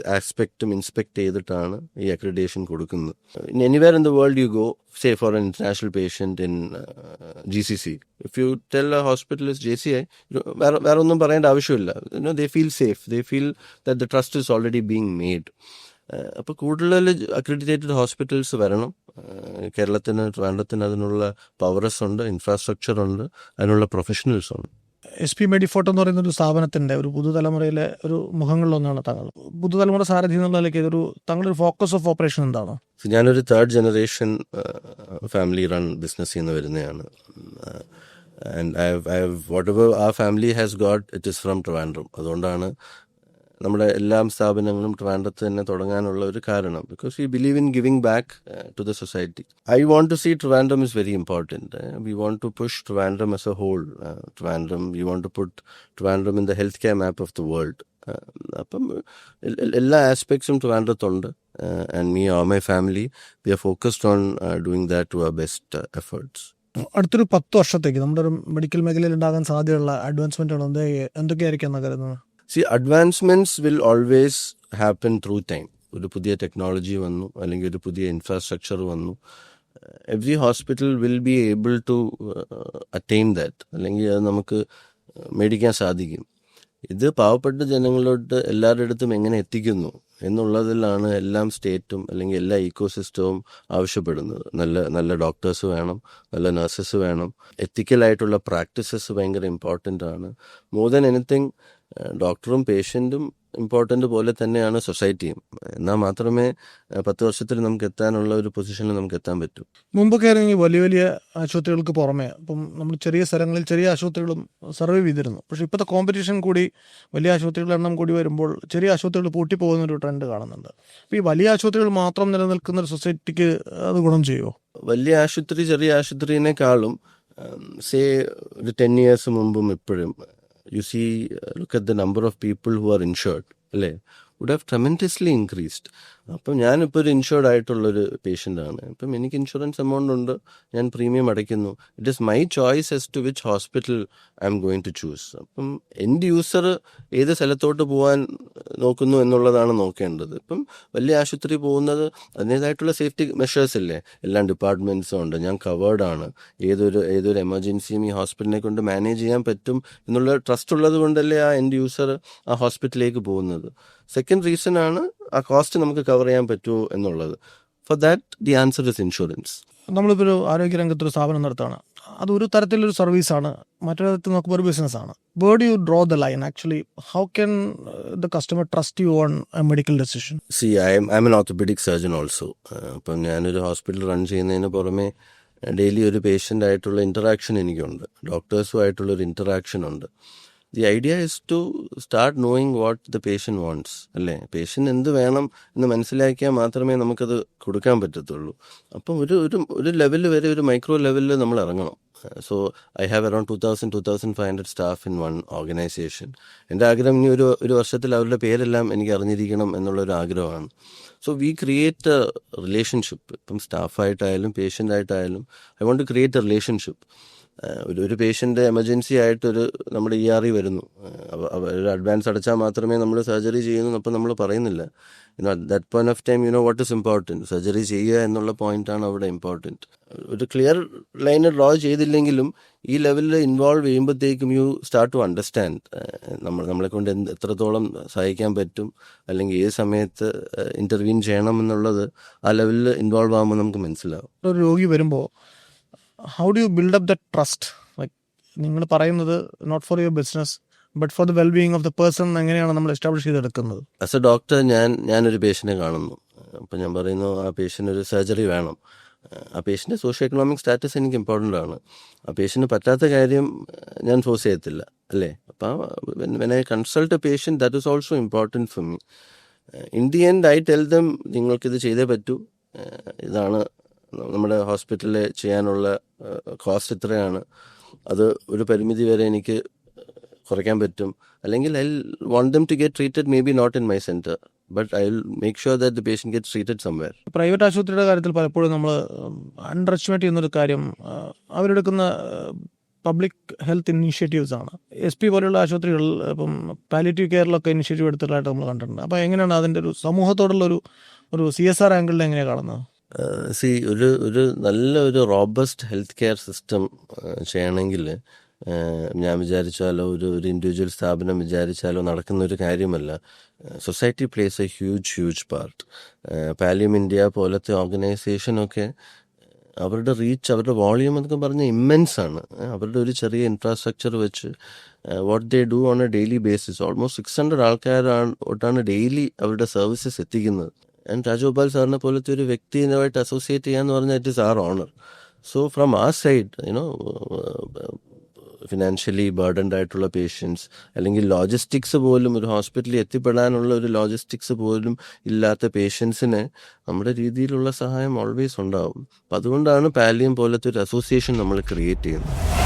ആസ്പെക്റ്റും ഇൻസ്പെക്ട് ചെയ്തിട്ടാണ് ഈ അക്രഡിറ്റേഷൻ കൊടുക്കുന്നത്. In anywhere in the world you go say for an international patient in G C C if you tell a hospital J C I വേറെ വേറെ ഒന്നും പറയേണ്ട ആവശ്യമില്ല. They feel safe they feel the trust is already being made അപ്പോൾ കൂടുതൽ അക്രഡിറ്റേറ്റഡ് hospitals വരണം. കേരളത്തിന് ട്രിവാൻഡ്രത്തിന് അതിനുള്ള പവറസ് ഉണ്ട് ഇൻഫ്രാസ്ട്രക്ചർ ഉണ്ട് അതിനുള്ള പ്രൊഫഷണൽസ് ഉണ്ട്. എസ് പി മെഡിഫോട്ടോ എന്ന് പറയുന്ന ഒരു സ്ഥാപനത്തിന്റെ ഒരു പുതുതലമുറയിലെ ഒരു മുഖങ്ങളിലൊന്നാണ് താങ്കൾ. പുതുതലമുറ സാരഥി എന്നുള്ള നിലയ്ക്ക് ഇതൊരു താങ്കളുടെ ഫോക്കസ് ഓഫ് ഓപ്പറേഷൻ എന്താണ്? ഞാനൊരു third generation family run business ചെയ്യുന്ന വരുന്നതാണ് and I I whatever ആ family has got it is from Trivandrum അതുകൊണ്ടാണ് നമ്മുടെ എല്ലാ സ്ഥാപനങ്ങളും ട്രാൻഡത്ത് തന്നെ തുടങ്ങാനുള്ള ഒരു കാരണം. Because we believe in giving back to the society I want to see Trivandrum is very important we want to push Trivandrum as a whole Trivandrum we want to put Trivandrum in the health care map of the world അപ്പം എല്ലാ ആസ്പെക്ട്സും ട്രിവാൻഡ്രത്തുണ്ട് and me or my family we are focused on doing that to our best efforts അടുത്തൊരു പത്ത് വർഷത്തേക്ക് നമ്മുടെ ഒരു medical മേഖലയിൽ ഉണ്ടാകാൻ സാധ്യതയുള്ള അഡ്വാൻസ്മെന്റുകൾ എന്ത് എന്തൊക്കെയായിരിക്കും എന്നാണ് കരുതുന്നത്? See advancements will always happen through time ഒരു പുതിയ ടെക്നോളജി വന്നു അല്ലെങ്കിൽ ഒരു പുതിയ ഇൻഫ്രാസ്ട്രക്ചർ വന്നു. Every hospital will be able to attain that അല്ലെങ്കിൽ അത് നമുക്ക് മേടിക്കാൻ സാധിക്കും. ഇത് പാവപ്പെട്ട ജനങ്ങളോട്ട് എല്ലാവരുടെ അടുത്തും എങ്ങനെ എത്തിക്കുന്നു എന്നുള്ളതിലാണ് എല്ലാം സ്റ്റേറ്റും അല്ലെങ്കിൽ എല്ലാ ഈക്കോസിസ്റ്റവും ആവശ്യപ്പെടുന്നത്. നല്ല നല്ല ഡോക്ടേഴ്സ് വേണം നല്ല നഴ്സസ് വേണം. എത്തിക്കലായിട്ടുള്ള പ്രാക്ടീസസ് ഭയങ്കര ഇമ്പോർട്ടന്റ് ആണ്. മോർ ദാൻ എനിത്തിങ് ഡോക്ടറും പേഷ്യന്റും ഇമ്പോർട്ടന്റ് പോലെ തന്നെയാണ് സൊസൈറ്റിയും. എന്നാൽ മാത്രമേ പത്ത് വർഷത്തിൽ നമുക്ക് എത്താനുള്ള ഒരു പൊസിഷനിൽ നമുക്ക് എത്താൻ പറ്റൂ. മുമ്പൊക്കെ ആയിരുന്നെങ്കിൽ വലിയ വലിയ ആശുപത്രികൾക്ക് പുറമെ അപ്പം നമ്മൾ ചെറിയ സ്ഥലങ്ങളിൽ ചെറിയ ആശുപത്രികളും സർവേ ചെയ്തിരുന്നു. പക്ഷേ ഇപ്പോഴത്തെ കോമ്പറ്റീഷൻ കൂടി വലിയ ആശുപത്രികളുടെ എണ്ണം കൂടി വരുമ്പോൾ ചെറിയ ആശുപത്രികൾ പൂട്ടിപ്പോകുന്ന ഒരു ട്രെൻഡ് കാണുന്നുണ്ട്. അപ്പോൾ ഈ വലിയ ആശുപത്രികൾ മാത്രം നിലനിൽക്കുന്ന ഒരു സൊസൈറ്റിക്ക് അത് ഗുണം ചെയ്യുമോ വലിയ ആശുപത്രി ചെറിയ ആശുപത്രിനേക്കാളും സേ ഒരു ടെൻ ഇയേഴ്സ് മുമ്പും ഇപ്പോഴും you see, uh, look at the number of people who are insured. Would have tremendously increased അപ്പം ഞാനിപ്പോൾ ഒരു ഇൻഷുർഡ് ആയിട്ടുള്ളൊരു പേഷ്യന്റ് ആണ്. ഇപ്പം എനിക്ക് ഇൻഷുറൻസ് എമൗണ്ട് ഉണ്ട്. ഞാൻ പ്രീമിയം അടയ്ക്കുന്നു. It is my choice as to which hospital I'm going to choose അപ്പം എന്റെ യൂസർ ഏത് സ്ഥലത്തോട്ട് പോകാൻ നോക്കുന്നു എന്നുള്ളതാണ് നോക്കേണ്ടത്. ഇപ്പം വലിയ ആശുപത്രി പോകുന്നത് അതിന്റേതായിട്ടുള്ള സേഫ്റ്റി മെഷേഴ്സ് ഇല്ലേ? എല്ലാ ഡിപ്പാർട്ട്മെന്റ്സും ഉണ്ട്. ഞാൻ കവേർഡ് ആണ്. ഏതൊരു ഏതൊരു എമർജൻസിയും ഈ ഹോസ്പിറ്റലിനെ കൊണ്ട് മാനേജ് ചെയ്യാൻ പറ്റും എന്നുള്ള ട്രസ്റ്റ് ഉള്ളത് കൊണ്ടല്ലേ ആ എന്റെ യൂസർ ആ ഹോസ്പിറ്റലിലേക്ക് പോകുന്നത്. സെക്കൻഡ് റീസൺ ആണ് ആ കോസ്റ്റ് നമുക്ക് കവർ ചെയ്യാൻ പറ്റുമോ എന്നുള്ളത്. For that the answer is insurance നമ്മളിപ്പോൾ ഒരു ആരോഗ്യരംഗത്ത് ഒരു സ്ഥാപനം നടത്തുകയാണ്. അത് ഒരു തരത്തിലൊരു സർവീസാണ് മറ്റൊരു തരത്തിൽ നോക്കുമ്പോൾ ഒരു ബിസിനസ്സാണ് where you draw the line actually how can the customer trust you on medical decision see I'm I'm an orthopaedic surgeon also അപ്പം ഞാനൊരു ഹോസ്പിറ്റൽ റൺ ചെയ്യുന്നതിന് പുറമെ ഡെയിലി ഒരു പേഷ്യന്റ് ആയിട്ടുള്ള ഇന്ററാക്ഷൻ എനിക്കുണ്ട്. ഡോക്ടേഴ്സുമായിട്ടുള്ള ഒരു ഇന്ററാക്ഷൻ ഉണ്ട്. The idea is to start knowing what the patient wants അല്ലേ? പേഷ്യൻ എന്ത് വേണം എന്ന് മനസ്സിലാക്കിയാൽ മാത്രമേ നമുക്കത് കൊടുക്കാൻ പറ്റത്തുള്ളൂ. അപ്പം ഒരു ഒരു ഒരു ലെവലിൽ വരെ ഒരു മൈക്രോ ലെവലിൽ നമ്മൾ ഇറങ്ങണം. So I have around two thousand two thousand five hundred staff in one organisation എന്റെ ആഗ്രഹം ഇനി ഒരു ഒരു വർഷത്തിൽ അവരുടെ പേരെല്ലാം എനിക്ക് അറിഞ്ഞിരിക്കണം എന്നുള്ളൊരു ആഗ്രഹമാണ്. So we create a relationship ഇപ്പം സ്റ്റാഫായിട്ടായാലും പേഷ്യന്റായിട്ടായാലും I want to create a relationship ഒരു ഒരു പേഷ്യന്റ് എമർജൻസി ആയിട്ടൊരു നമ്മുടെ ഇ ആർ ഇ വരുന്നു. ഒരു അഡ്വാൻസ് അടച്ചാൽ മാത്രമേ നമ്മൾ സർജറി ചെയ്യുന്നു അപ്പം നമ്മൾ പറയുന്നില്ല. You know that point of time you know what is important surgery ചെയ്യുക എന്നുള്ള പോയിന്റാണ് അവിടെ ഇമ്പോർട്ടന്റ് ഒരു ക്ലിയർ ലൈൻ ഡ്രോ ചെയ്തില്ലെങ്കിലും ഈ ലെവലിൽ ഇൻവോൾവ് ചെയ്യുമ്പോഴത്തേക്കും യു സ്റ്റാർട്ട് ടു അണ്ടർസ്റ്റാൻഡ് നമ്മൾ നമ്മളെ കൊണ്ട് എന്ത് എത്രത്തോളം സഹായിക്കാൻ പറ്റും അല്ലെങ്കിൽ ഏത് സമയത്ത് ഇന്റർവ്യൂ ചെയ്യണം എന്നുള്ളത് ആ ലെവലിൽ ഇൻവോൾവ് ആകുമ്പോൾ നമുക്ക് മനസ്സിലാവും. ഒരു രോഗി വരുമ്പോൾ how do you build up the trust like നിങ്ങൾ പറയുന്നത് not for your business but for the well being of the person എങ്ങനെയാണ് നമ്മൾ എസ്റ്റാബ്ലിഷ് ചെയ്തെടുക്കുന്നത്? ആസ് എ ഡോക്ടർ ഞാൻ ഞാനൊരു പേഷ്യനെ കാണുന്നു. അപ്പം ഞാൻ പറയുന്നു ആ പേഷ്യന്റ് ഒരു സർജറി വേണം. ആ പേഷ്യന്റെ സോഷ്യോ എക്കണോമിക് സ്റ്റാറ്റസ് എനിക്ക് ഇമ്പോർട്ടന്റ് ആണ്. ആ പേഷ്യന് പറ്റാത്ത കാര്യം ഞാൻ ഫോഴ്സ് ചെയ്യത്തില്ല അല്ലേ? അപ്പം when I consult a patient that is also important for me in the end I tell them നിങ്ങൾക്കിത് ചെയ്തേ പറ്റൂ. ഇതാണ് നമ്മുടെ ഹോസ്പിറ്റലിൽ ചെയ്യാനുള്ള കോസ്റ്റ് ഇത്രയാണ്. അത് ഒരു പരിമിതി വരെ എനിക്ക് കുറയ്ക്കാൻ പറ്റും. അല്ലെങ്കിൽ I want them to get treated may be not in my centre but I will make sure that the patient get treated somewhere. Private ആശുപത്രിയുടെ കാര്യത്തിൽ പലപ്പോഴും നമ്മൾ അണ്ടർ എസ്റ്റിമേറ്റ് ചെയ്യുന്നൊരു കാര്യം അവരെടുക്കുന്ന പബ്ലിക് ഹെൽത്ത് ഇനീഷ്യേറ്റീവ്സ് ആണ്. എസ് പി പോലെയുള്ള ആശുപത്രികൾ ഇപ്പം പാലിറ്റീവ് കെയറിലൊക്കെ ഇനിഷ്യേറ്റീവ് എടുത്തിട്ടായിട്ട് നമ്മൾ കണ്ടിട്ടുണ്ട്. അപ്പോൾ എങ്ങനെയാണ് അതിന്റെ ഒരു സമൂഹത്തോടുള്ള ഒരു ഒരു സി എസ് ആർ ആംഗിളിൽ എങ്ങനെയാണ് കാണുന്നത്? സി ഒരു ഒരു നല്ല ഒരു റോബസ്റ്റ് ഹെൽത്ത് കെയർ സിസ്റ്റം ചെയ്യണമെങ്കിൽ ഞാൻ വിചാരിച്ചാലോ ഒരു ഒരു ഇൻഡിവിജ്വൽ സ്ഥാപനം വിചാരിച്ചാലോ നടക്കുന്ന ഒരു കാര്യമല്ല society plays a huge huge part. Pallium India പോലത്തെ ഓർഗനൈസേഷനൊക്കെ അവരുടെ റീച്ച് അവരുടെ വോളിയം എന്നൊക്കെ പറഞ്ഞാൽ ഇമ്മൻസ് ആണ്. അവരുടെ ഒരു ചെറിയ ഇൻഫ്രാസ്ട്രക്ചർ വെച്ച് what they do on a daily basis almost six hundred ആൾക്കാരാണ് ഡെയിലി അവരുടെ സർവീസസ് എത്തിക്കുന്നത്. ആൻഡ് രാജഗോപാൽ സാറിനെ പോലത്തെ ഒരു വ്യക്തിയുമായിട്ട് അസോസിയേറ്റ് ചെയ്യാന്ന് പറഞ്ഞാൽ it is our honour so from ആ side you know financially burdened ആയിട്ടുള്ള പേഷ്യൻസ് അല്ലെങ്കിൽ ലോജിസ്റ്റിക്സ് പോലും ഒരു ഹോസ്പിറ്റലിൽ എത്തിപ്പെടാനുള്ള ഒരു ലോജിസ്റ്റിക്സ് പോലും ഇല്ലാത്ത പേഷ്യൻസിന് നമ്മുടെ രീതിയിലുള്ള സഹായം ഓൾവേസ് ഉണ്ടാവും. അപ്പം അതുകൊണ്ടാണ് പാലിയം പോലത്തെ ഒരു അസോസിയേഷൻ നമ്മൾ ക്രിയേറ്റ് ചെയ്യുന്നത്.